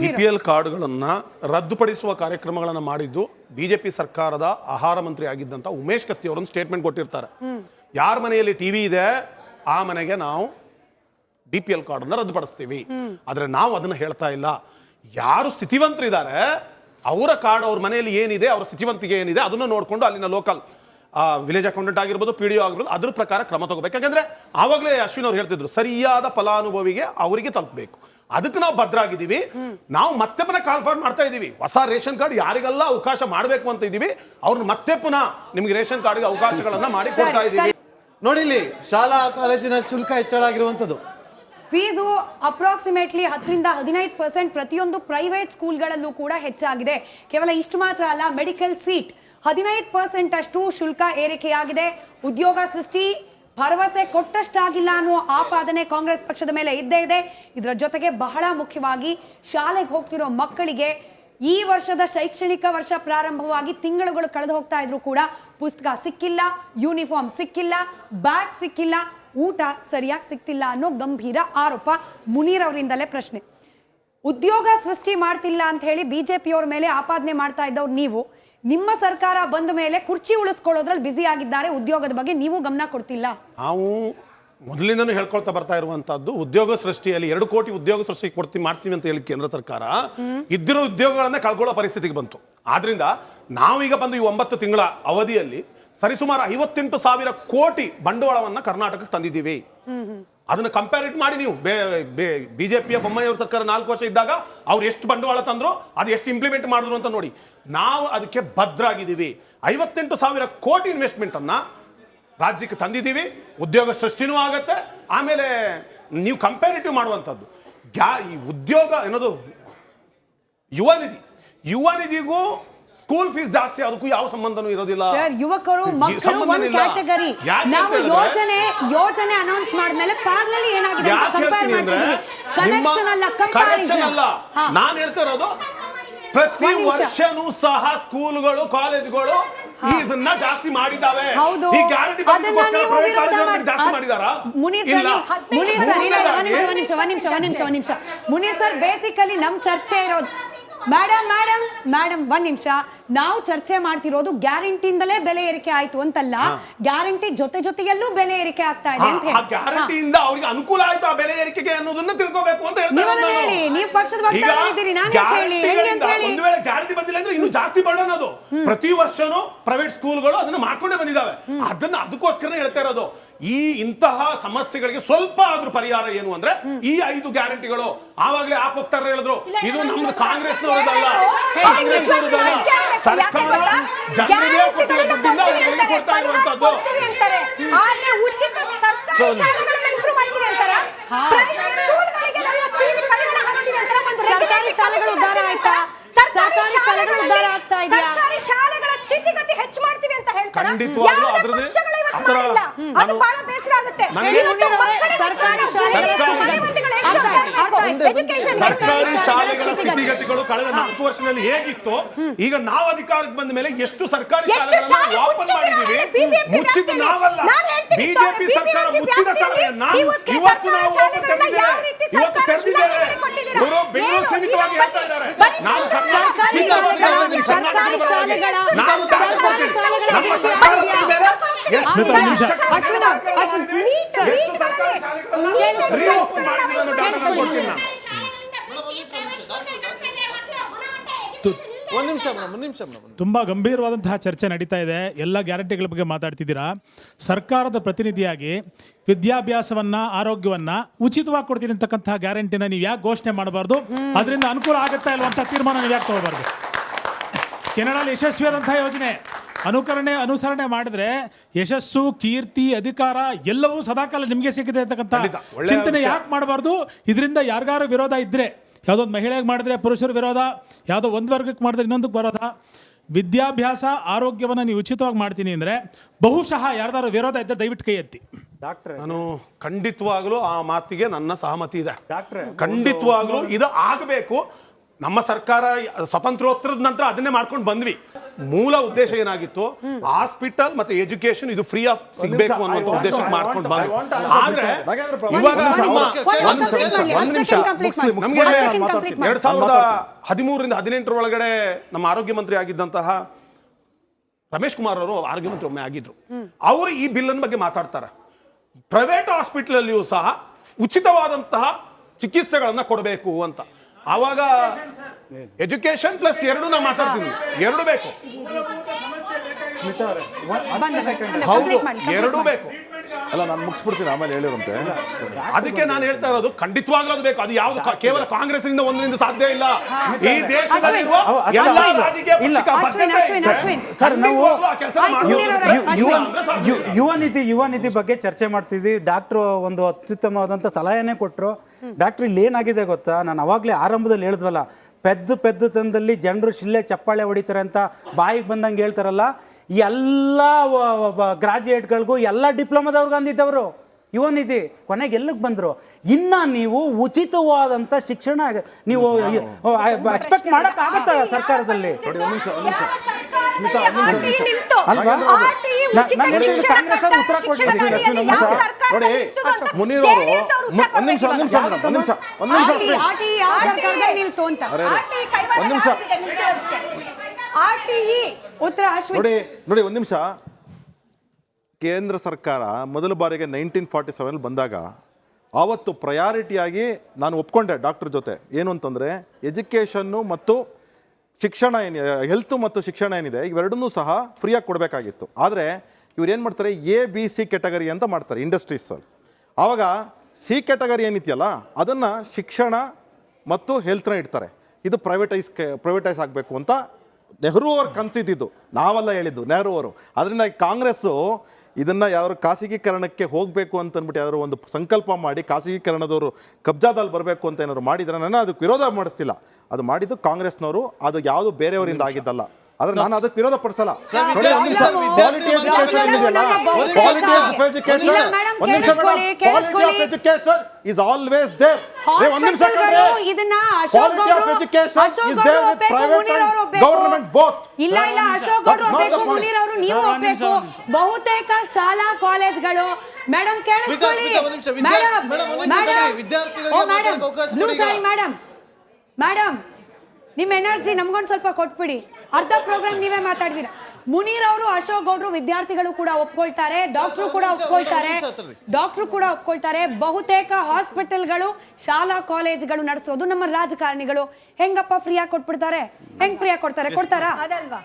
B P L ಕಾರ್ಡ್ಗಳನ್ನ ರದ್ದುಪಡಿಸುವ ಕಾರ್ಯಕ್ರಮಗಳನ್ನು ಮಾಡಿದ್ದು ಬಿಜೆಪಿ ಸರ್ಕಾರದ ಆಹಾರ ಮಂತ್ರಿ ಆಗಿದ್ದಂತ ಉಮೇಶ್ ಕತ್ತಿ ಅವರೊಂದು ಸ್ಟೇಟ್ಮೆಂಟ್ ಕೊಟ್ಟಿರ್ತಾರೆ. ಯಾರ ಮನೆಯಲ್ಲಿ ಟಿವಿ ಇದೆ ಆ ಮನೆಗೆ ನಾವು ಬಿ ಪಿ ಎಲ್ ಕಾರ್ಡನ್ನು ರದ್ದುಪಡಿಸ್ತೀವಿ. ಆದ್ರೆ ನಾವು ಅದನ್ನ ಹೇಳ್ತಾ ಇಲ್ಲ. ಯಾರು ಸ್ಥಿತಿವಂತರಿದ್ದಾರೆ ಅವರ ಕಾರ್ಡ್ ಅವ್ರ ಮನೆಯಲ್ಲಿ ಏನಿದೆ ಅವ್ರ ಸ್ಥಿತಿವಂತಿಗೆ ಏನಿದೆ ಅದನ್ನ ನೋಡ್ಕೊಂಡು ಅಲ್ಲಿನ ಲೋಕಲ್ ವಿಲೇಜ್ ಅಕೌಂಟೆಂಟ್ ಆಗಿರ್ಬೋದು ಪಿ ಡಿ ಒ ಆಗಿರ್ಬೋದು ಅದ್ರ ಪ್ರಕಾರ ಕ್ರಮ ತಗೋಬೇಕು. ಯಾಕಂದ್ರೆ ಆವಾಗಲೇ ಅಶ್ವಿನ್ ಅವ್ರು ಹೇಳ್ತಿದ್ರು ಸರಿಯಾದ ಫಲಾನುಭವಿಗೆ ಅವರಿಗೆ ತಲುಪಬೇಕು. ಅದಕ್ಕೆ ನಾವು ಭದ್ರಾಗಿದ್ದೀವಿ. ನಾವು ಮತ್ತೆ ಪುನಃ ಕಾನ್ಫರ್ಮ್ ಮಾಡ್ತಾ ಇದ್ದೀವಿ. ಹೊಸ ರೇಷನ್ ಕಾರ್ಡ್ ಯಾರಿಗೆಲ್ಲ ಅವಕಾಶ ಮಾಡಬೇಕು ಅಂತ ಇದ್ದೀವಿ ಅವ್ರನ್ನ ಮತ್ತೆ ಪುನಃ ನಿಮ್ಗೆ ರೇಷನ್ ಕಾರ್ಡ್ಗೆ ಅವಕಾಶಗಳನ್ನ ಮಾಡಿ ಕೊಡ್ತಾ ಇದ್ದೀವಿ. ನೋಡಿಲಿ ಇಲ್ಲಿ ಶಾಲಾ ಕಾಲೇಜಿನ ಶುಲ್ಕ ಹೆಚ್ಚಳ ಆಗಿರುವಂಥದ್ದು ಫೀಸು ಅಪ್ರಾಕ್ಸಿಮೇಟ್ಲಿ ಹತ್ತರಿಂದ ಹದಿನೈದು ಪರ್ಸೆಂಟ್ ಪ್ರತಿಯೊಂದು ಪ್ರೈವೇಟ್ ಸ್ಕೂಲ್ಗಳಲ್ಲೂ ಕೂಡ ಹೆಚ್ಚಾಗಿದೆ. ಕೇವಲ ಇಷ್ಟು ಮಾತ್ರ ಅಲ್ಲ ಮೆಡಿಕಲ್ ಸೀಟ್ ಹದಿನೈದು ಪರ್ಸೆಂಟ್ ಅಷ್ಟು ಶುಲ್ಕ ಏರಿಕೆಯಾಗಿದೆ. ಉದ್ಯೋಗ ಸೃಷ್ಟಿ ಭರವಸೆ ಕೊಟ್ಟಷ್ಟಾಗಿಲ್ಲ ಅನ್ನುವ ಆಪಾದನೆ ಕಾಂಗ್ರೆಸ್ ಪಕ್ಷದ ಮೇಲೆ ಇದ್ದೇ ಇದೆ. ಇದರ ಜೊತೆಗೆ ಬಹಳ ಮುಖ್ಯವಾಗಿ ಶಾಲೆಗೆ ಹೋಗ್ತಿರೋ ಮಕ್ಕಳಿಗೆ ಈ ವರ್ಷದ ಶೈಕ್ಷಣಿಕ ವರ್ಷ ಪ್ರಾರಂಭವಾಗಿ ತಿಂಗಳುಗಳು ಕಳೆದು ಹೋಗ್ತಾ ಇದ್ರು ಕೂಡ ಪುಸ್ತಕ ಸಿಕ್ಕಿಲ್ಲ, ಯೂನಿಫಾರ್ಮ್ ಸಿಕ್ಕಿಲ್ಲ, ಬ್ಯಾಗ್ ಸಿಕ್ಕಿಲ್ಲ, ಊಟ ಸರಿಯಾಗಿ ಸಿಕ್ತಿಲ್ಲ ಅನ್ನೋ ಗಂಭೀರ ಆರೋಪ ಮುನೀರ್ ಅವರಿಂದಲೇ ಪ್ರಶ್ನೆ. ಉದ್ಯೋಗ ಸೃಷ್ಟಿ ಮಾಡ್ತಿಲ್ಲ ಅಂತ ಹೇಳಿ ಬಿಜೆಪಿಯವ್ರ ಮೇಲೆ ಆಪಾದನೆ ಮಾಡ್ತಾ ಇದ್ದವ್ರು ನೀವು. ನಿಮ್ಮ ಸರ್ಕಾರ ಬಂದ ಮೇಲೆ ಕುರ್ಚಿ ಉಳಿಸ್ಕೊಳ್ಳೋದ್ರಲ್ಲಿ ಬ್ಯುಸಿ ಆಗಿದ್ದಾರೆ. ಉದ್ಯೋಗದ ಬಗ್ಗೆ ನೀವು ಗಮನ ಕೊಡ್ತಿಲ್ಲ. ನಾವು ಮೊದಲಿಂದನೂ ಹೇಳ್ಕೊಳ್ತಾ ಬರ್ತಾ ಇರುವಂತದ್ದು ಉದ್ಯೋಗ ಸೃಷ್ಟಿಯಲ್ಲಿ ಎರಡು ಕೋಟಿ ಉದ್ಯೋಗ ಸೃಷ್ಟಿ ಕೊಡ್ತೀವಿ ಮಾಡ್ತೀವಿ ಅಂತ ಹೇಳಿ ಕೇಂದ್ರ ಸರ್ಕಾರ ಇದ್ದಿರೋ ಉದ್ಯೋಗಗಳನ್ನ ಕಳ್ಕೊಳ್ಳೋ ಪರಿಸ್ಥಿತಿಗೆ ಬಂತು. ಆದ್ರಿಂದ ನಾವೀಗ ಬಂದು ಈ ಒಂಬತ್ತು ತಿಂಗಳ ಅವಧಿಯಲ್ಲಿ ಸರಿಸುಮಾರು ಐವತ್ತೆಂಟು ಸಾವಿರ ಕೋಟಿ ಬಂಡವಾಳವನ್ನ ಕರ್ನಾಟಕಕ್ಕೆ ತಂದಿದ್ದೀವಿ. ಅದನ್ನ ಕಂಪೇರಿಟ್ ಮಾಡಿ ನೀವು. ಬಿಜೆಪಿಯ ಬೊಮ್ಮಾಯಿಯವ್ರ ಸರ್ಕಾರ ನಾಲ್ಕು ವರ್ಷ ಇದ್ದಾಗ ಅವ್ರು ಎಷ್ಟು ಬಂಡವಾಳ ತಂದ್ರು, ಅದು ಎಷ್ಟು ಇಂಪ್ಲಿಮೆಂಟ್ ಮಾಡಿದ್ರು ಅಂತ ನೋಡಿ. ನಾವು ಅದಕ್ಕೆ ಭದ್ರಾಗಿದ್ದೀವಿ. ಐವತ್ತೆಂಟು ಸಾವಿರ ಕೋಟಿ ಇನ್ವೆಸ್ಟ್ಮೆಂಟ್ ಅನ್ನ ರಾಜ್ಯಕ್ಕೆ ತಂದಿದ್ದೀವಿ. ಉದ್ಯೋಗ ಸೃಷ್ಟಿನೂ ಆಗತ್ತೆ. ಆಮೇಲೆ ನೀವು ಕಂಪ್ಯಾರಿಟಿವ್ ಮಾಡುವಂಥದ್ದು. ಗ್ಯಾ ಈ ಉದ್ಯೋಗ ಏನದು ಯುವ ನಿಧಿ. ಯುವ ನಿಧಿಗೂ ಸ್ಕೂಲ್ ಫೀಸ್ ಜಾಸ್ತಿ ಅದಕ್ಕೂ ಯಾವ ಸಂಬಂಧನೂ ಇರೋದಿಲ್ಲ. ಸರ್ ಯುವಕರು ಮಕ್ಕಳು ಒಂದು ಕ್ಯಾಟಗರಿ ನಾವು ಯೋಜನೆ ಯೋಜನೆ ಅನೌನ್ಸ್ ಮಾಡಿದ್ಮೇಲೆ ಪಾರ್ಲಲ್ಲಿ ಏನಾಗಿದೆ ಕಂಪೇರ್ ಮಾಡ್ತಿದ್ದೀವಿ. ಕನೆಕ್ಷನ್ ಅಲ್ಲ ಅಲ್ಲ. ನಾನು ಹೇಳ್ತಾ ಇರೋದು ಪ್ರತಿ ವರ್ಷನೂ ಸಹ ಸ್ಕೂಲ್ಗಳು ಕಾಲೇಜ್ಗಳು ಇದನ್ನ ಜಾಸ್ತಿ ಮಾಡಿದ್ದಾವೆ ಹೌದು. ಈ ಗ್ಯಾರಂಟಿ ಜಾಸ್ತಿ ಮಾಡಿದಾರಾ? ಮುನೀ ಮುನೀರ್ ಸರ್ ಬೇಸಿಕಲಿ ನಮ್ ಚರ್ಚೆ ಇರೋದು ಮೇಡಮ್ ಮೇಡಮ್ ಮೇಡಮ್ ಒಂದ್ ನಿಮಿಷ. ನಾವು ಚರ್ಚೆ ಮಾಡ್ತಿರೋದು ಗ್ಯಾರಂಟಿಯಿಂದಲೇ ಬೆಲೆ ಏರಿಕೆ ಆಯ್ತು ಅಂತಲ್ಲ ಗ್ಯಾರಂಟಿ ಜೊತೆ ಜೊತೆಯಲ್ಲೂ ಬೆಲೆ ಏರಿಕೆ ಆಗ್ತಾ ಇದೆ ಅಂತ ಆ ಹೇಳಿ. ಗ್ಯಾರಂಟಿಯಿಂದ ಅವ್ರಿಗೆ ಅನುಕೂಲ ಆಯ್ತು ಆ ಬೆಲೆ ಏರಿಕೆಗೆ ಅನ್ನೋದನ್ನ ತಿಳ್ಕೋಬೇಕು ಅಂತ ಹೇಳ್ತಾರೆ. ಹೇಳಿ, ನೀವು ಪಕ್ಷದ ಬಗ್ಗೆ ಈಗ ನಾನು ಹೇಳಿ? ಹೆಂಗೆ ಅಂತ ಹೇಳಿ? ಒಂದು ವೇಳೆ ಗ್ಯಾರಂಟಿ ಬಂದಿಲ್ಲ ಅಂದ್ರೆ ಇನ್ನು ಜಾಸ್ತಿ ಬರ್ಡನ್ ಅದು. ಪ್ರತಿ ವರ್ಷನೂ ಪ್ರೈವೇಟ್ ಸ್ಕೂಲ್ಗಳು ಅದನ್ನ ಮಾಡ್ಕೊಂಡೇ ಬಂದಿದ್ದಾವೆ ಅದನ್ನ ಅದಕ್ಕೋಸ್ಕರ ಹೇಳ್ತಾ ಇರೋದು. ಈ ಇಂತಹ ಸಮಸ್ಯೆಗಳಿಗೆ ಸ್ವಲ್ಪ ಆದ್ರೂ ಪರಿಹಾರ ಏನು ಅಂದ್ರೆ ಈ ಐದು ಗ್ಯಾರಂಟಿಗಳು. ಆವಾಗಲೇ ಆಪ್ ಹೋಗ್ತಾರೆ ಹೇಳಿದ್ರು ಇದು ನಮ್ದು ಕಾಂಗ್ರೆಸ್ನವರದಲ್ಲ. ಕಾಂಗ್ರೆಸ್ನವರದಲ್ಲ. ಸರ್ಕಾರ ಜನರಿಗೆ ಕೊಟ್ಟಿರೋ ದುಡ್ಡಿಂದ ಅವರಿಗೆ ಕೊಡ್ತಾ ಇರುವಂತದ್ದು ಆದ್ರೆ ಉಚಿತ ಸರ್ಕಾರಿ ಶಾಲೆಗಳನ್ನು ಮಾಡ್ತೀವಿ ಅಂತಾರ? ಸರ್ಕಾರಿ ಶಾಲೆಗಳು ಉದ್ಧಾರ ಆಯ್ತಾ? ಸರ್ಕಾರಿ ಶಾಲೆಗಳು ಉದ್ಧಾರ ಆಗ್ತಾ ಇದೆಯಾ? ಸರ್ಕಾರಿ ಶಾಲೆಗಳ ಸ್ಥಿತಿಗತಿ ಹೆಚ್ಚು ಮಾಡ್ತೀವಿ ಅಂತ ಹೇಳ್ತಾರೆ? ಖಂಡಿತವಾಗ್ಲೂ ಅದ್ರದ್ದು- ಅದರ- ನಾನು- ಬಹಳ ಬೇಸರ ಆಗುತ್ತೆ. ಸರ್ಕಾರಿ ಶಾಲೆಗಳ ಸರ್ಕಾರಿ ಶಾಲೆಗಳ ಸ್ಥಿತಿಗತಿ. ಸ್ಥಿತಿಗತಿಗಳು ಕಳೆದ ನಾಲ್ಕು ವರ್ಷದಲ್ಲಿ ಹೇಗಿತ್ತು? ಈಗ ನಾವು ಅಧಿಕಾರಕ್ಕೆ ಬಂದ ಮೇಲೆ ಎಷ್ಟು ಸರ್ಕಾರಿ ಶಾಲೆಗಳನ್ನು ವಾಪಸ್ ಮಾಡಿದೀವಿ? BJP ಮುಚ್ಚಿದ್ದು ನಾವಲ್ಲ. ಬಿಜೆಪಿ ಸರ್ಕಾರ ಮುಚ್ಚಿದ ಸಮಯ ಶಾಲೆಯನ್ನ ಇವತ್ತು ನಾವು ಓಪನ್ ಶಾಲೆಗಳನ್ನ ಯಾವ ತೆಗೆದಿದ್ದೇವೆ. ರೀತಿ ಇವತ್ತು ಕೊಟ್ಟಿದ್ದೀರಾ? ಇವರು ಬೆಂಗಳೂರು ಸೀಮಿತವಾಗಿ ಹೇಳ್ತಾ ಇದ್ದಾರೆ. ನಾವು ಸರ್ಕಾರಿ ಕರ್ನಾಟಕ ನಾವು ಸರ್ಕಾರಿ ತುಂಬ ಗಂಭೀರವಾದಂತಹ ಚರ್ಚೆ ನಡೀತಾ ಇದೆ. ಎಲ್ಲ ಗ್ಯಾರಂಟಿಗಳ ಬಗ್ಗೆ ಮಾತಾಡ್ತಿದ್ದೀರಾ? ಸರ್ಕಾರದ ಪ್ರತಿನಿಧಿಯಾಗಿ ವಿದ್ಯಾಭ್ಯಾಸವನ್ನ ಆರೋಗ್ಯವನ್ನ ಉಚಿತವಾಗಿ ಕೊಡ್ತೀನಿ ಅಂತಕ್ಕಂತಹ ಗ್ಯಾರಂಟಿನ ನೀವು ಯಾಕೆ ಘೋಷಣೆ ಮಾಡಬಾರ್ದು? ಅದರಿಂದ ಅನುಕೂಲ ಆಗುತ್ತಾ ಇಲ್ವಂತ ಅಂತ ತೀರ್ಮಾನ ನೀವು ಯಾಕೆ ತಗೋಬಾರ್ದು? ಕೆನಡಾದಲ್ಲಿ ಯಶಸ್ವಿಯಾದಂತಹ ಯೋಜನೆ. ಅನುಕರಣೆ ಅನುಸರಣೆ ಮಾಡಿದ್ರೆ ಯಶಸ್ಸು ಕೀರ್ತಿ ಅಧಿಕಾರ ಎಲ್ಲವೂ ಸದಾಕಾಲ ನಿಮಗೆ ಸಿಕ್ಕಿದೆ ಅಂತಕ್ಕಂಥ ಚಿಂತನೆ. ಯಾಕೆ ಮಾಡಬಾರ್ದು? ಇದರಿಂದ ಯಾರಿಗಾರು ವಿರೋಧ ಇದ್ರೆ ಯಾವುದೋ ಒಂದು ಮಹಿಳೆಗೆ ಮಾಡಿದ್ರೆ ಪುರುಷರ ವಿರೋಧ ಯಾವುದೋ ಒಂದು ವರ್ಗಕ್ಕೆ ಮಾಡಿದ್ರೆ ಇನ್ನೊಂದಕ್ಕೆ ವಿರೋಧ. ವಿದ್ಯಾಭ್ಯಾಸ ಆರೋಗ್ಯವನ್ನು ನೀವು ಉಚಿತವಾಗಿ ಮಾಡ್ತೀನಿ ಅಂದರೆ ಬಹುಶಃ ಯಾರ್ದಾರು ವಿರೋಧ ಇದ್ದರೆ ದಯವಿಟ್ಟು ಕೈ ಎತ್ತಿ. ನಾನು ಖಂಡಿತವಾಗ್ಲೂ ಆ ಮಾತಿಗೆ ನನ್ನ ಸಹಮತಿ ಇದೆ. ಖಂಡಿತವಾಗ್ಲೂ ಇದು ಆಗಬೇಕು. ನಮ್ಮ ಸರ್ಕಾರ ಸ್ವತಂತ್ರೋತ್ತರದ ನಂತರ ಅದನ್ನೇ ಮಾಡ್ಕೊಂಡು ಬಂದ್ವಿ. ಮೂಲ ಉದ್ದೇಶ ಏನಾಗಿತ್ತು? ಹಾಸ್ಪಿಟಲ್ ಮತ್ತೆ ಎಜುಕೇಶನ್ ಇದು ಫ್ರೀ ಆಫ್ ಸಿಗ್ಬೇಕು ಅನ್ನುವಂತ ಉದ್ದೇಶ ಮಾಡ್ಕೊಂಡು ಬಂದ್ವಿ. ಆದ್ರೆ ಒಂದ್ ನಿಮಿಷ. ನಮ್ಗೆ. ಎರಡ್ ಸಾವಿರದ ಹದಿಮೂರರಿಂದ ಹದಿನೆಂಟರ ಒಳಗಡೆ ನಮ್ಮ ಆರೋಗ್ಯ ಮಂತ್ರಿ ಆಗಿದ್ದಂತಹ ರಮೇಶ್ ಕುಮಾರ್ ಅವರು ಆರೋಗ್ಯ ಮಂತ್ರಿ ಒಮ್ಮೆ ಆಗಿದ್ರು. ಅವರು ಈ ಬಿಲ್ ಬಗ್ಗೆ ಮಾತಾಡ್ತಾರೆ. ಪ್ರೈವೇಟ್ ಹಾಸ್ಪಿಟಲ್ ಅಲ್ಲಿಯೂ ಸಹ ಉಚಿತವಾದಂತಹ ಚಿಕಿತ್ಸೆಗಳನ್ನ ಕೊಡಬೇಕು ಅಂತ. ಆವಾಗ ಎಜುಕೇಶನ್ ಪ್ಲಸ್ ಎರಡು ನಾ ಮಾತಾಡ್ತೀನಿ. ಎರಡು ಬೇಕು. ಸ್ಮಿತಾ ಹೌದು ಎರಡು. ಬೇಕು. ಅಲ್ಲ ನಾನು ಮುಗಿಸ್ಬಿಡ್ತೀನಿ ಆಮೇಲೆ ಹೇಳಿರಂತೆ ಅದಕ್ಕೆ ನಾನು ಹೇಳ್ತಾ ಇರೋದು ಖಂಡಿತವಾಗ್ಲೂ ಅದು ಬೇಕು ಅದು ಯಾವ್ದು ಕಾ- ಕೇವಲ ಕಾಂಗ್ರೆಸ್ ಇಂದ ಒಂದರಿಂದ ಸಾಧ್ಯ ಇಲ್ಲ ಈ ದೇಶದಲ್ಲಿರುವ ಅಶ್ವಿನ್. ಎಲ್ಲ ಅಶ್ವಿನ್. ರಾಜಕೀಯ ಇಲ್ಲ. ಪಕ್ಷಗಳ ಅಶ್ವಿನ್, ಬದ್ಧತೆ ಅಶ್ವಿನ್, ಇದೆ. ಅಶ್ವಿನ್. ಸರ್, ನಾವು- ಖಂಡಿತವಾಗ್ಲೂ ಆ ಕೆಲಸ ಆಯ್ತು, ಮಾಡ್ಬೇಕು. ಮುನೀರ್ ಅವರೇ, ಯು- ಯುವ ಅಂದ್ರೆ ಸಾಧ್ಯ. ಯು- ಯುವ ನಿಧಿ ಯುವ ನಿಧಿ ಬಗ್ಗೆ ಚರ್ಚೆ ಮಾಡ್ತಿದ್ವಿ ಡಾಕ್ಟ್ರು ಒಂದು ಅತ್ಯುತ್ತಮವಾದಂತ ಸಲಹೆನೇ ಕೊಟ್ಟರು ಡಾಕ್ಟರ್ ಇಲ್ಲಿ ಏನಾಗಿದೆ ಗೊತ್ತಾ ನಾನು ಅವಾಗಲೇ ಆರಂಭದಲ್ಲಿ ಹೇಳಿದ್ವಲ್ಲ ಪೆದ್ದು ಪೆದ್ದು ತಂದಲ್ಲಿ ಜನರು ಶಿಲ್ಲೆ ಚಪ್ಪಾಳೆ ಹೊಡಿತಾರೆ ಅಂತ ಬಾಯಿಗೆ ಬಂದಂಗೆ ಹೇಳ್ತಾರಲ್ಲ ಎಲ್ಲ ಗ್ರಾಜ್ಯುಯೇಟ್ಗಳಿಗೂ ಎಲ್ಲ ಡಿಪ್ಲೊಮಾದವ್ರಿಗೆ ಅಂದಿದ್ದವರು. ಇವನಿದೆ ಕೊನೆಗೆ ಎಲ್ಲಿಗೆ ಬಂದರು? ಇನ್ನ ನೀವು ಉಚಿತವಾದಂಥ ಶಿಕ್ಷಣ ನೀವು ಎಕ್ಸ್ಪೆಕ್ಟ್ ಮಾಡೋಕ್ಕಾಗತ್ತ ಸರ್ಕಾರದಲ್ಲಿ? ಕಾಂಗ್ರೆಸ್ ಅವ್ರು ಉತ್ತರ ಅಶ್ವಿನ್. ನೋಡಿ ನೋಡಿ, ಒಂದು ನಿಮಿಷ. ಕೇಂದ್ರ ಸರ್ಕಾರ ಮೊದಲ ಬಾರಿಗೆ ನೈನ್ಟೀನ್ ಫಾರ್ಟಿ ಸೆವೆನ್ ಬಂದಾಗ ಆವತ್ತು ಪ್ರಯಾರಿಟಿಯಾಗಿ ನಾನು ಒಪ್ಕೊಂಡೆ ಡಾಕ್ಟರ್ ಜೊತೆ. ಏನು ಅಂತಂದರೆ ಎಜುಕೇಷನ್ನು ಮತ್ತು ಶಿಕ್ಷಣ ಏನಿದೆ ಹೆಲ್ತು ಮತ್ತು ಶಿಕ್ಷಣ ಏನಿದೆ, ಇವೆರಡನ್ನೂ ಸಹ ಫ್ರೀಯಾಗಿ ಕೊಡಬೇಕಾಗಿತ್ತು. ಆದರೆ, ಇವ್ರು ಏನು ಮಾಡ್ತಾರೆ ಎ ಬಿ ಸಿ ಕೆಟಗರಿ ಅಂತ ಮಾಡ್ತಾರೆ ಇಂಡಸ್ಟ್ರೀಸಲ್ಲಿ ಆವಾಗ ಸಿ ಕೆಟಗರಿ ಏನಿದೆಯಲ್ಲ ಅದನ್ನು ಶಿಕ್ಷಣ ಮತ್ತು ಹೆಲ್ತ್ನ ಇಡ್ತಾರೆ. ಇದು ಪ್ರೈವೇಟೈಸ್ ಪ್ರೈವೇಟೈಸ್ ಆಗಬೇಕು ಅಂತ ನೆಹರು ಅವ್ರು ಕನಸಿದ್ದು ನಾವೆಲ್ಲ ಹೇಳಿದ್ದು ನೆಹರು ಅವರು. ಅದರಿಂದ ಕಾಂಗ್ರೆಸ್ಸು ಇದನ್ನು ಯಾರು ಖಾಸಗೀಕರಣಕ್ಕೆ ಹೋಗಬೇಕು ಅಂತ ಅಂದ್ಬಿಟ್ಟು ಯಾರು ಒಂದು ಸಂಕಲ್ಪ ಮಾಡಿ ಖಾಸಗೀಕರಣದವರು ಕಬ್ಜಾದಲ್ಲಿ ಬರಬೇಕು ಅಂತ ಏನಾದ್ರು ಮಾಡಿದ್ರೆ ನಾನು ಅದಕ್ಕೆ ವಿರೋಧ ಮಾಡಿಸ್ತಿಲ್ಲ. ಅದು ಮಾಡಿದ್ದು ಕಾಂಗ್ರೆಸ್ನವರು ಅದು ಯಾವುದು ಬೇರೆಯವರಿಂದ ಆಗಿದ್ದಲ್ಲ. ಆದ್ರೆ ನಾನು ಅದಕ್ಕೆ ವಿರೋಧ ಪಡಿಸಲ್ಲ ಸರ್, ನೋಡಿ, ಎಜುಕೇಶನ್ ಕ್ವಾಲಿಟಿ ವಿದ್ಯಾರ್ಥಿ- ಎಜುಕೇಶನ್ ಒಂದ್ ನಿಮಿಷ. Quality of education is madam, there. ಏ, ಒಂದ್ ನಿಮಿಷ. ಇದನ್ನ with ಒಪ್ಬೇಕು, private ಮುನೀರ್ ಅವ್ರು and ಒಪ್ಬೇಕು. government both. ಇಲ್ಲ ಇಲ್ಲ ಅಶೋಕ್ ಗೌಡ್ರು. ಮುನೀರ್ ಅವರು ನೀವು ನಿಮಿಷ. ಬಹುತೇಕ ಶಾಲಾ ಕಾಲೇಜ್ಗಳು ಮೇಡಮ್ ಕೇಳಿಸ್ಕೊಳ್ಳಿ ಮೇಡಮ್ ಮೇಡಮ್, ಈಗ. ಮೇಡಮ್ ಮೇಡಮ್ ನಿಮ್ ಎನರ್ಜಿ ನಮ್ಗೊಂದ್ ಸ್ವಲ್ಪ ಕೊಟ್ಬಿಡಿ. ಅರ್ಧ ಪ್ರೋಗ್ರಾಮ್ ನೀವೇ ಮಾತಾಡ್ತೀರ. ಮುನೀರ್ ಅವರು ಅಶೋಕ್ ಗೌಡ್ರು ವಿದ್ಯಾರ್ಥಿಗಳು ಕೂಡ ಒಪ್ಕೊಳ್ತಾರೆ ಡಾಕ್ಟ್ರು ಕೂಡ ಒಪ್ಕೊಳ್ತಾರೆ ಡಾಕ್ಟ್ರು ಕೂಡ ಒಪ್ಕೊಳ್ತಾರೆ. ಬಹುತೇಕ ಹಾಸ್ಪಿಟಲ್ಗಳು ಶಾಲಾ ಕಾಲೇಜ್ಗಳು ನಡೆಸೋದು ನಮ್ಮ ರಾಜಕಾರಣಿಗಳು. ಹೆಂಗಪ್ಪ ಫ್ರೀಯಾಗಿ ಕೊಟ್ಬಿಡ್ತಾರೆ? ಹೆಂಗ್ ಫ್ರೀಯಾಗಿ ಕೊಡ್ತಾರೆ? ಕೊಡ್ತಾರಾ? ಅದಲ್ವಾ?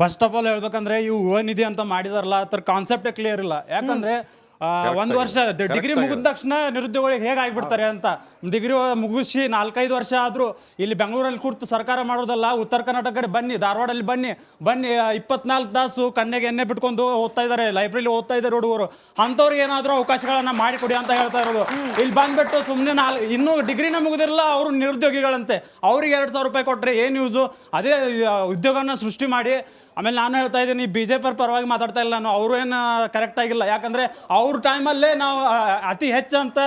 ಫಸ್ಟ್ ಆಫ್ ಆಲ್ ಹೇಳ್ಬೇಕಂದ್ರೆ ಇವು ನಿಧಿ ಅಂತ ಮಾಡಿದಾರಲ್ಲ ಅದರ ಕಾನ್ಸೆಪ್ಟ್ ಕ್ಲಿಯರ್ ಇಲ್ಲ. ಯಾಕಂದ್ರೆ ಆ, ಒಂದ್ ವರ್ಷ ಡಿಗ್ರಿ ಮುಗಿದ ತಕ್ಷಣ ನಿರುದ್ಯೋಗಿಗಳಿಗೆ ಹೇಗ್ ಆಗ್ಬಿಡ್ತಾರೆ ಅಂತ. ಡಿಗ್ರಿ ಮುಗಿಸಿ ನಾಲ್ಕೈದು ವರ್ಷ ಆದರೂ ಇಲ್ಲಿ ಬೆಂಗಳೂರಲ್ಲಿ ಕೂತು ಸರ್ಕಾರ ಮಾಡೋದಲ್ಲ, ಉತ್ತರ ಕರ್ನಾಟಕ ಕಡೆ ಬನ್ನಿ, ಧಾರವಾಡಲ್ಲಿ ಬನ್ನಿ ಬನ್ನಿ ಇಪ್ಪತ್ನಾಲ್ಕು ತಾಸು ಕನ್ನೆಗೆ ಎಣ್ಣೆ ಬಿಟ್ಕೊಂಡು ಓದ್ತಾ ಇದ್ದಾರೆ ಲೈಬ್ರರಿ ಓದ್ತಾ ಇದ್ದಾರೆ ಹುಡುಗರು. ಅಂಥವ್ರಿಗೆ ಏನಾದರೂ ಅವಕಾಶಗಳನ್ನು ಮಾಡಿಕೊಡಿ ಅಂತ ಹೇಳ್ತಾ ಇರೋದು. ಇಲ್ಲಿ ಬಂದ್ಬಿಟ್ಟು ಸುಮ್ಮನೆ ನಾಲ್, ಇನ್ನೂ ಡಿಗ್ರಿನ ಮುಗಿದಿರಲ್ಲ, ಅವರು ನಿರುದ್ಯೋಗಿಗಳಂತೆ. ಅವ್ರಿಗೆ ಎರಡು ಸಾವಿರ ರೂಪಾಯಿ ಕೊಟ್ಟರೆ ಏನು ಯೂಸು ಅದೇ ಉದ್ಯೋಗವನ್ನು ಸೃಷ್ಟಿ ಮಾಡಿ. ಆಮೇಲೆ ನಾನು ಹೇಳ್ತಾ ಇದ್ದೀನಿ ಬಿ ಜೆ ಪಿ ಪರವಾಗಿ ಮಾತಾಡ್ತಾ ಇಲ್ಲ ನಾನು. ಅವರು ಏನು ಕರೆಕ್ಟ್ ಆಗಿಲ್ಲ. ಯಾಕಂದ್ರೆ ಅವ್ರ ಟೈಮಲ್ಲೇ ನಾವು ಅತಿ ಹೆಚ್ಚಂತ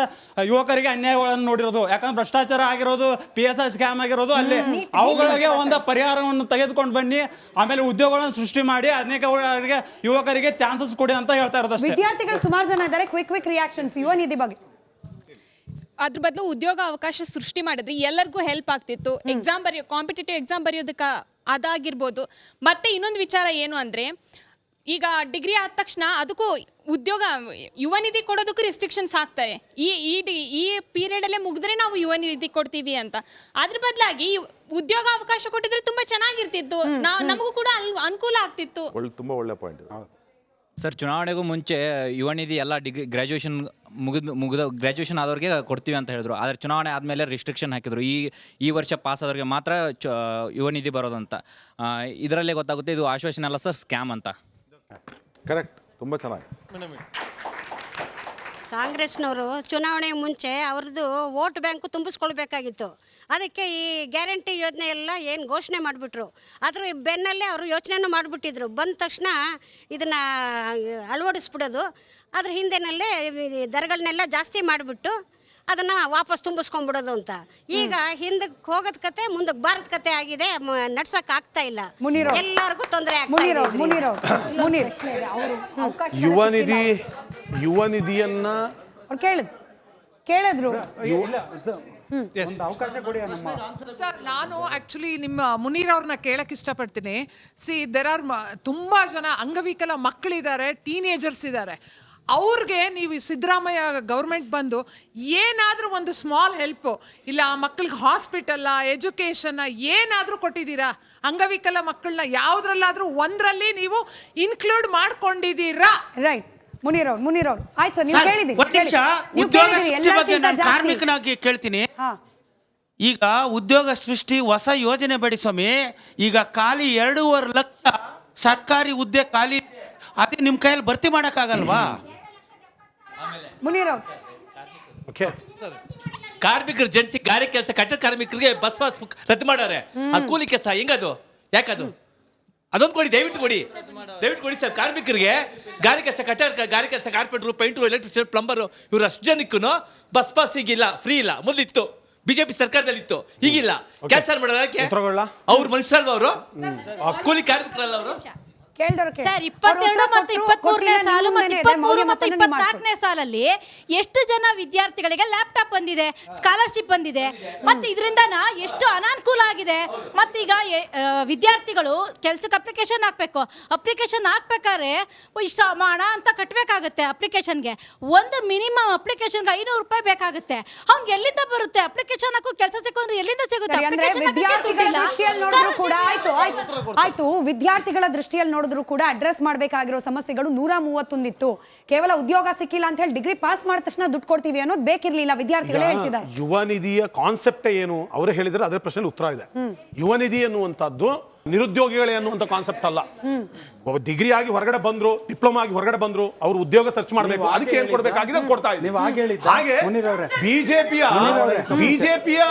ಯುವಕರಿಗೆ ಅನ್ಯಾಯಗಳನ್ನು ನೋಡಿರೋದು ಯಾಕಂದ್ರೆ ಭ್ರಷ್ಟಾಚಾರ ಆಗಿರೋದು ಪಿ ಎಸ್ ಐ ಸ್ಕ್ಯಾಮ್ ಆಗಿರೋದು ಅಲ್ಲಿ ಅವುಗಳಿಗೆ ಒಂದು ಪರಿಹಾರವನ್ನು ತೆಗೆದುಕೊಂಡು ಬನ್ನಿ. ಆಮೇಲೆ ಉದ್ಯೋಗಗಳನ್ನು ಸೃಷ್ಟಿ ಮಾಡಿ ಅನೇಕ ಅವರಿಗೆ ಯುವಕರಿಗೆ ಚಾನ್ಸಸ್ ಕೊಡಿ ಅಂತ ಹೇಳ್ತಾ ಇರೋದು ಅಷ್ಟೇ. ವಿದ್ಯಾರ್ಥಿಗಳು ಸುಮಾರು ಜನ ಇದ್ದಾರೆ. ಕ್ವಿಕ್ ಕ್ವಿಕ್ ರಿಯಾಕ್ಷನ್ಸ್ ಯುವ ನಿಧಿ ಬಗ್ಗೆ. ಅದ್ರ ಬದಲು ಉದ್ಯೋಗ ಅವಕಾಶ ಸೃಷ್ಟಿ ಮಾಡಿದ್ರೆ ಎಲ್ಲರಿಗೂ ಹೆಲ್ಪ್ ಆಗ್ತಿತ್ತು. ಎಕ್ಸಾಮ್ ಬರೆಯೋ ಕಾಂಪಿಟೇಟಿವ್ ಎಕ್ಸಾಮ್ ಬರೆಯೋದಕ್ಕೆ ಅದಾಗಿರ್ಬೋದು. ಮತ್ತೆ ಇನ್ನೊಂದು ವಿಚಾರ ಏನು ಅಂದರೆ ಈಗ ಡಿಗ್ರಿ ಆದ ತಕ್ಷಣ ಅದಕ್ಕೂ ಉದ್ಯೋಗ ಯುವ ನಿಧಿ ಕೊಡೋದಕ್ಕೂ ರಿಸ್ಟ್ರಿಕ್ಷನ್ಸ್ ಹಾಕ್ತಾರೆ. ಈ ಈ ಡಿ- ಈ ಪೀರಿಯಡಲ್ಲೇ ಮುಗಿದ್ರೆ ನಾವು ಯುವ ನಿಧಿ ಕೊಡ್ತೀವಿ ಅಂತ. ಅದ್ರ ಬದಲಾಗಿ ಉದ್ಯೋಗ ಅವಕಾಶ ಕೊಟ್ಟಿದ್ರೆ ತುಂಬಾ ಚೆನ್ನಾಗಿರ್ತಿತ್ತು. ನಾವು ನಮಗೂ ಕೂಡ ಅನುಕೂಲ ಆಗ್ತಿತ್ತು. ಒಳ್ಳೆ ತುಂಬಾ ಒಳ್ಳೆ ಪಾಯಿಂಟ್ ಸರ್ ಚುನಾವಣೆಗೂ ಮುಂಚೆ ಯುವ ನಿಧಿ ಎಲ್ಲ ಡಿಗ್ರಿ ಗ್ರ್ಯಾಜುಯೇಷನ್ ಮುಗಿದ ಮುಗಿದ ಗ್ರ್ಯಾಜುಯೇಷನ್ ಆದವ್ರಿಗೆ ಕೊಡ್ತೀವಿ ಅಂತ ಹೇಳಿದ್ರು. ಆದರೆ ಚುನಾವಣೆ ಆದಮೇಲೆ ರಿಸ್ಟ್ರಿಕ್ಷನ್ ಹಾಕಿದ್ರು. ಈ ಈ ವರ್ಷ ಪಾಸ್ ಆದವ್ರಿಗೆ ಮಾತ್ರ ಚ ಯುವ ನಿಧಿ ಬರೋದಂತ. ಇದರಲ್ಲೇ ಗೊತ್ತಾಗುತ್ತೆ ಇದು ಆಶ್ವಾಸನೆ ಅಲ್ಲ ಸರ್ ಸ್ಕ್ಯಾಮ್ ಅಂತ. ಕರೆಕ್ಟ್, ತುಂಬ ಚೆನ್ನಾಗಿ. ಕಾಂಗ್ರೆಸ್ನವರು ಚುನಾವಣೆ ಮುಂಚೆ ಅವ್ರದ್ದು ವೋಟ್ ಬ್ಯಾಂಕು ತುಂಬಿಸ್ಕೊಳ್ಬೇಕಾಗಿತ್ತು. ಅದಕ್ಕೆ ಈ ಗ್ಯಾರಂಟಿ ಯೋಜನೆ ಎಲ್ಲ ಏನು ಘೋಷಣೆ ಮಾಡಿಬಿಟ್ರು. ಅದ್ರ ಬೆನ್ನಲ್ಲೇ ಅವರು ಯೋಚನೆನೂ ಮಾಡಿಬಿಟ್ಟಿದ್ರು. ಬಂದ ತಕ್ಷಣ ಇದನ್ನು ಅಳವಡಿಸ್ಬಿಡೋದು. ಅದ್ರ ಹಿಂದೆನಲ್ಲೇ ದರಗಳನ್ನೆಲ್ಲ ಜಾಸ್ತಿ ಮಾಡಿಬಿಟ್ಟು ಅದನ್ನ ವಾಪಸ್ ತುಂಬಿಸ್ಕೊಂಡ್ಬಿಡೋದು ಅಂತ. ಈಗ ಹಿಂದಕ್ಕೆ ಹೋಗೋದ್ ಕತೆ ಮುಂದಕ್ಕೆ ಬಾರದ ಕತೆ ಆಗಿದೆ ನಡ್ಸಕ್ ಆಗ್ತಾ ಇಲ್ಲ. ಎಲ್ಲರಿಗೂ ತೊಂದರೆ ಆಗ್ತಾ ಮುನೀರ್ ಇದೆ ಅವ್ರು ಮುನೀರ್ ಅವ್ರು ಮುನೀರ್. ಅವರು ಅವಕಾಶ ಯುವ ನಿಧಿ ಯುವ ನಿಧಿಯನ್ನ ಅವ್ರು ಕೇಳಿದ್ರು ಕೇಳಿದ್ರು. ಸರ್ ನಾನು ಆಕ್ಚುಲಿ ನಿಮ್ಮ ಮುನೀರ್ ಅವ್ರನ್ನ ಕೇಳಕ್ ಇಷ್ಟಪಡ್ತೀನಿ. ಸಿ ದೆರ್ ಆರ್ ತುಂಬ ಜನ ಅಂಗವಿಕಲ ಮಕ್ಕಳಿದ್ದಾರೆ ಟೀನೇಜರ್ಸ್ ಇದ್ದಾರೆ. ಅವ್ರಿಗೆ ನೀವು ಸಿದ್ದರಾಮಯ್ಯ ಗೌರ್ಮೆಂಟ್ ಬಂದು ಏನಾದರೂ ಒಂದು ಸ್ಮಾಲ್ ಹೆಲ್ಪು ಇಲ್ಲ ಆ ಮಕ್ಳಿಗೆ ಹಾಸ್ಪಿಟಲ್ಲ ಎಜುಕೇಷನ್ನ ಏನಾದರೂ ಕೊಟ್ಟಿದ್ದೀರಾ? ಅಂಗವಿಕಲ ಮಕ್ಕಳನ್ನ ಯಾವುದ್ರಲ್ಲಾದರೂ ಒಂದರಲ್ಲಿ ನೀವು ಇನ್ಕ್ಲೂಡ್ ಮಾಡ್ಕೊಂಡಿದ್ದೀರಾ? ರೈಟ್ ಮುನಿರಾವ್ ಮುನಿರಾವ್ ಮುನೀರ್ ಆಯ್ತು ಸರ್ ನೀವು ಬಗ್ಗೆ ನಾನು ಕಾರ್ಮಿಕನಾಗಿ ಕೇಳ್ತೀನಿ. ಹಾ. ಈಗ ಉದ್ಯೋಗ ಸೃಷ್ಟಿ ಹೊಸ ಯೋಜನೆ ಬಡಿ ಸ್ವಾಮಿ. ಈಗ ಖಾಲಿ ಎರಡೂವರೆ ಲಕ್ಷ ಸರ್ಕಾರಿ ಹುದ್ದೆ ಖಾಲಿ ಇದೆ. ಅದೇ ನಿಮ್ಮ ಕೈಯಲ್ಲಿ ಭರ್ತಿ ಮಾಡಕ್ಕಾಗಲ್ವಾ? ಮುನೀರ್ ಅವ್ರು ಓಕೆ. ಕಾರ್ಮಿಕರು ಜನಿಸಿ ಗಾರೆ ಕೆಲಸ ಕಟ್ಟಡ ಕಾರ್ಮಿಕರಿಗೆ ಬಸ್ ಪಾಸ್ ರದ್ದು ಮಾಡಾರೆ ಆ ಕೂಲಿ ಕೆಲಸ ಹೆಂಗದು? ಯಾಕದು? ಅದೊಂದು ಕೊಡಿ ದಯವಿಟ್ಟು ಕೊಡಿ. ದಯವಿಟ್ಟು ಕೊಡಿ ಸರ್ ಕಾರ್ಮಿಕರಿಗೆ ಗಾರೆ ಕೆಲಸ ಕಟ್ಟಡ ಗಾರೆ ಕೆಲಸ ಕಾರ್ಪೆಂಟ್ರು ಪೈಂಟ್ರು ಎಲೆಕ್ಟ್ರಿಷಿಯನ್ ಪ್ಲಂಬರು ಇವ್ರು ಅಷ್ಟು ಜನಕ್ಕೂ ಬಸ್ ಪಾಸ್ ಈಗಿಲ್ಲ ಫ್ರೀ ಇಲ್ಲ ಮೊದಲಿತ್ತು. ಬಿಜೆಪಿ ಸರ್ಕಾರದಲ್ಲಿ ಇತ್ತು ಈಗಿಲ್ಲ ಕೆಲಸ ಮಾಡೋದಕ್ಕೆ? ಅವ್ರು ಮನುಷ್ಯರಲ್ವ ಅವರು? ಕೂಲಿ ಕಾರ್ಮಿಕರಲ್ಲ ಅವರು. ಸರ್ ಇಪ್ಪತ್ತೆರಡು ಮತ್ತು ಇಪ್ಪತ್ಮೂರನೇ ಸಾಲು ಮತ್ತು ಇಪ್ಪತ್ಮೂರು ಮತ್ತು ಇಪ್ಪತ್ನಾಲ್ಕನೇ ಸಾಲಲ್ಲಿ ಎಷ್ಟು ಜನ ವಿದ್ಯಾರ್ಥಿಗಳಿಗೆ ಲ್ಯಾಪ್ಟಾಪ್ ಬಂದಿದೆ ಸ್ಕಾಲರ್ಶಿಪ್ ಬಂದಿದೆ. ಮತ್ತೆ ಇದರಿಂದ ಎಷ್ಟು ಅನಾನುಕೂಲ ಆಗಿದೆ. ಮತ್ತೀಗ ವಿದ್ಯಾರ್ಥಿಗಳು ಕೆಲ್ಸಕ್ಕೆ ಅಪ್ಲಿಕೇಶನ್ ಹಾಕ್ಬೇಕು. ಅಪ್ಲಿಕೇಶನ್ ಹಾಕ್ಬೇಕಾದ್ರೆ ಇಷ್ಟ ಹಣ ಅಂತ ಕಟ್ಟಬೇಕಾಗುತ್ತೆ ಅಪ್ಲಿಕೇಶನ್ಗೆ ಒಂದು ಮಿನಿಮಮ್ ಅಪ್ಲಿಕೇಶನ್ಗೆ ಐನೂರು ರೂಪಾಯಿ ಬೇಕಾಗುತ್ತೆ. ಅವ್ನಿಗೆ ಎಲ್ಲಿಂದ ಬರುತ್ತೆ? ಅಪ್ಲಿಕೇಶನ್ ಹಾಕೋ ಕೆಲಸ ಸಿಕ್ಕೊಂಡ್ರೆ ಎಲ್ಲಿಂದ ಸಿಗುತ್ತೆ? ಆಯ್ತು ವಿದ್ಯಾರ್ಥಿಗಳ ದೃಷ್ಟಿಯಲ್ಲಿ ನೋಡಿದ್ರು ನೋಡಿದ್ರು ಕೂಡ ಅಡ್ರೆಸ್ ಮಾಡಬೇಕಾಗಿರೋ ಸಮಸ್ಯೆಗಳು ನೂರ ಮೂವತ್ತೊಂದಿತ್ತು. ಕೇವಲ ಉದ್ಯೋಗ ಸಿಕ್ಕಿಲ್ಲ ಅಂತ ಹೇಳಿ ಡಿಗ್ರಿ ಪಾಸ್ ಮಾಡಿದ ತಕ್ಷಣ ದುಡ್ಡು ಕೊಡ್ತೀವಿ ಅನ್ನೋದು ಬೇಕಿರ್ಲಿಲ್ಲ ವಿದ್ಯಾರ್ಥಿಗಳೇ ಹೇಳ್ತಿದ್ದಾರೆ. ಯುವ ನಿಧಿಯ ಕಾನ್ಸೆಪ್ಟ್ ಏನು? ಅವರು ಹೇಳಿದ್ರೆ ಅದರ ಪ್ರಶ್ನೆ ಉತ್ತರ ಇದೆ. ಯುವ ನಿಧಿ ಅನ್ನುವಂಥದ್ದು ನಿರುದ್ಯೋಗಿಗಳೇ ಅನ್ನುವಂಥ ಕಾನ್ಸೆಪ್ಟ್ ಅಲ್ಲ. ಒಬ್ಬ ಡಿಗ್ರಿ ಆಗಿ ಹೊರಗಡೆ ಬಂದ್ರು ಡಿಪ್ಲೊಮಾ ಆಗಿ ಹೊರಗಡೆ ಬಂದ್ರು ಅವ್ರು ಉದ್ಯೋಗ ಸರ್ಚ್ ಮಾಡಬೇಕು. ಅದಕ್ಕೆ ಏನ್ ಕೊಡ್ಬೇಕಾಗಿದೆ? ಕೊಡ್ತಾ ಇದ್ದೀವಿ. ಹಾಗೆ. ಬಿಜೆಪಿಯ ಬಿಜೆಪಿಯ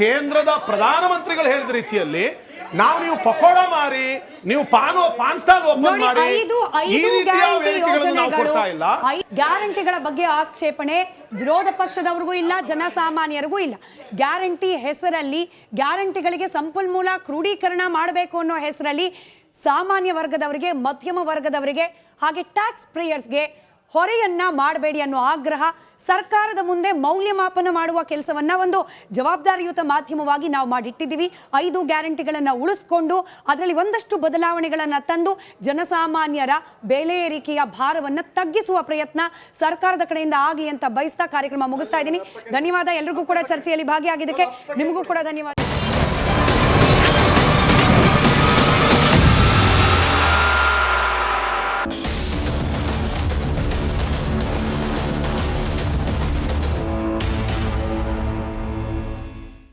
ಕೇಂದ್ರದ ಪ್ರಧಾನಮಂತ್ರಿಗಳು ಹೇಳಿದ ರೀತಿಯಲ್ಲಿ ನಾವು ನೀವು ಪಕೋಡ ಮಾರಿ ನೀವು ಪಾನ್ ಪಾನ್ ಸ್ಟಾಲ್ ಓಪನ್ ಮಾಡಿ ಐದು ಈ ಐದು ರೀತಿಯ ನಾವು ಕೊಡ್ತಾ ಇಲ್ಲ. ಗ್ಯಾರಂಟಿಗಳ ಬಗ್ಗೆ ಆಕ್ಷೇಪಣೆ ವಿರೋಧ ಪಕ್ಷದವರಿಗೂ ಇಲ್ಲ ಜನಸಾಮಾನ್ಯರಿಗೂ ಇಲ್ಲ. ಗ್ಯಾರಂಟಿ ಹೆಸರಲ್ಲಿ ಗ್ಯಾರಂಟಿಗಳಿಗೆ ಸಂಪನ್ಮೂಲ ಕ್ರೋಢೀಕರಣ ಮಾಡಬೇಕು ಅನ್ನೋ ಹೆಸರಲ್ಲಿ ಸಾಮಾನ್ಯ ವರ್ಗದವರಿಗೆ ಮಧ್ಯಮ ವರ್ಗದವರಿಗೆ ಹಾಗೆ ಟ್ಯಾಕ್ಸ್ ಪ್ರೇಯರ್ಸ್ಗೆ ಹೊರೆಯನ್ನ ಮಾಡಬೇಡಿ ಅನ್ನೋ ಆಗ್ರಹ ಸರ್ಕಾರದ ಮುಂದೆ ಮೌಲ್ಯಮಾಪನ ಮಾಡುವ ಕೆಲಸವನ್ನ ಒಂದು ಜವಾಬ್ದಾರಿಯುತ ಮಾಧ್ಯಮವಾಗಿ ನಾವು ಮಾಡಿಟ್ಟಿದ್ದೀವಿ. ಐದು ಗ್ಯಾರಂಟಿಗಳನ್ನು ಉಳಿಸ್ಕೊಂಡು ಅದರಲ್ಲಿ ಒಂದಷ್ಟು ಬದಲಾವಣೆಗಳನ್ನು ತಂದು ಜನಸಾಮಾನ್ಯರ ಬೆಲೆ ಏರಿಕೆಯ ಭಾರವನ್ನ ತಗ್ಗಿಸುವ ಪ್ರಯತ್ನ ಸರ್ಕಾರದ ಕಡೆಯಿಂದ ಆಗಲಿ ಅಂತ ಬಯಸ್ತಾ ಕಾರ್ಯಕ್ರಮ ಮುಗಿಸ್ತಾ ಇದ್ದೀನಿ. ಧನ್ಯವಾದ. ಎಲ್ರಿಗೂ ಕೂಡ ಚರ್ಚೆಯಲ್ಲಿ ಭಾಗಿಯಾಗಿದ್ದಕ್ಕೆ ನಿಮಗೂ ಕೂಡ ಧನ್ಯವಾದ.